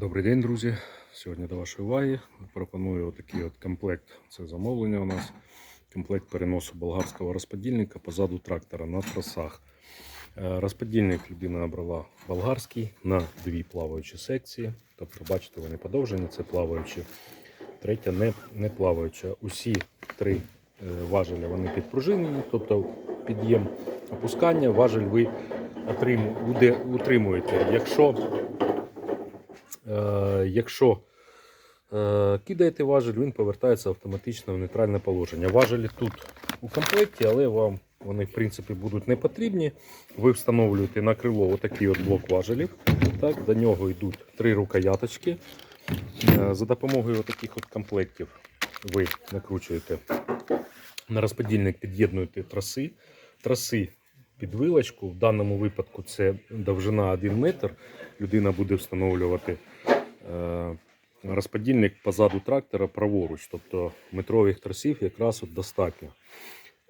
Добрий день, друзі. Сьогодні до вашої уваги пропоную отакий от комплект. Це замовлення у нас. Комплект переносу болгарського розподільника позаду трактора на тросах. Е, Розподільник людина обрала болгарський на дві плаваючі секції. Тобто, бачите, вони подовжені, це плаваючі. Третя не, не плаваюча. Усі три е, важеля вони підпружинені, тобто під'єм опускання, важель ви утримуєте. Якщо якщо е, кидаєте важель, він повертається автоматично в нейтральне положення. Важелі тут у комплекті, але вам вони в принципі будуть не потрібні. Ви встановлюєте на крило отакий от блок важелів. Так, до нього йдуть три рукояточки. Е, За допомогою таких от комплектів ви накручуєте на розподільник, під'єднуєте траси. Траси під вилочку. В даному випадку це довжина 1 метр. Людина буде встановлювати е, розподільник позаду трактора праворуч, тобто метрових трасів якраз от достатньо.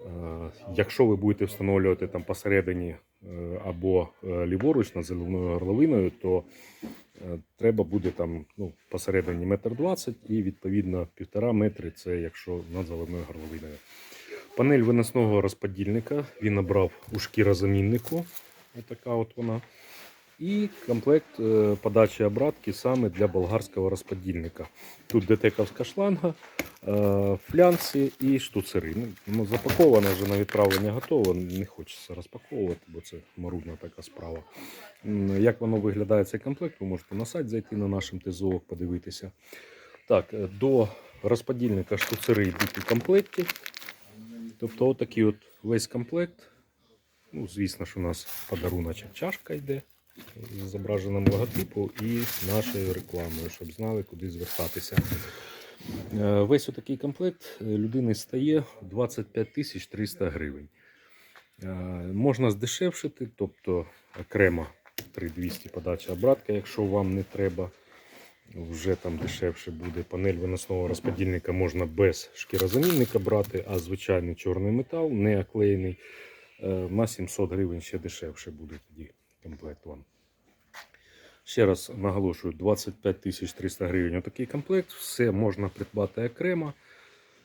Е, Якщо ви будете встановлювати там посередині е, або ліворуч над заливною горловиною, то треба буде там ну, посередині метр двадцять і відповідно півтора метри це якщо над заливною горловиною. Панель виносного розподільника він набрав у шкірозаміннику. Отака от вона. І комплект е, подачі обратки саме для болгарського розподільника. Тут детековська шланга, е, флянці і штуцери. Ну, ну, запаковане вже на відправлення готово. Не хочеться розпаковувати, бо це марудна така справа. Як воно виглядає цей комплект, ви можете на сайт зайти на нашим ТЗО, подивитися. Так, е, до розподільника штуцери йдуть у комплекті. Тобто отакий от весь комплект. Ну, звісно ж, у нас подаруночок чашка йде з зображенням логотипу і нашою рекламою, щоб знали, куди звертатися. Е, Весь отакий комплект е, людини стає 25 тисяч 300 гривень. Е, Можна здешевшити, тобто окремо 3200 подача обратка, якщо вам не треба. Вже там дешевше буде панель виносного розподільника можна без шкірозамінника брати, а звичайний чорний метал, не оклеєний, е, на 700 гривень ще дешевше буде тоді комплект вам. Ще раз наголошую, 25 тисяч 300 гривень отакий комплект. Все можна придбати окремо.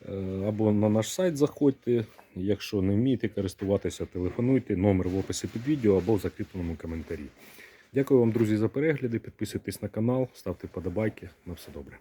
Е, Або на наш сайт заходьте. Якщо не вмієте користуватися, телефонуйте. Номер в описі під відео або в закріпленому коментарі. Дякую вам, друзі, за перегляди. Підписуйтесь на канал, ставте подобайки. На все добре.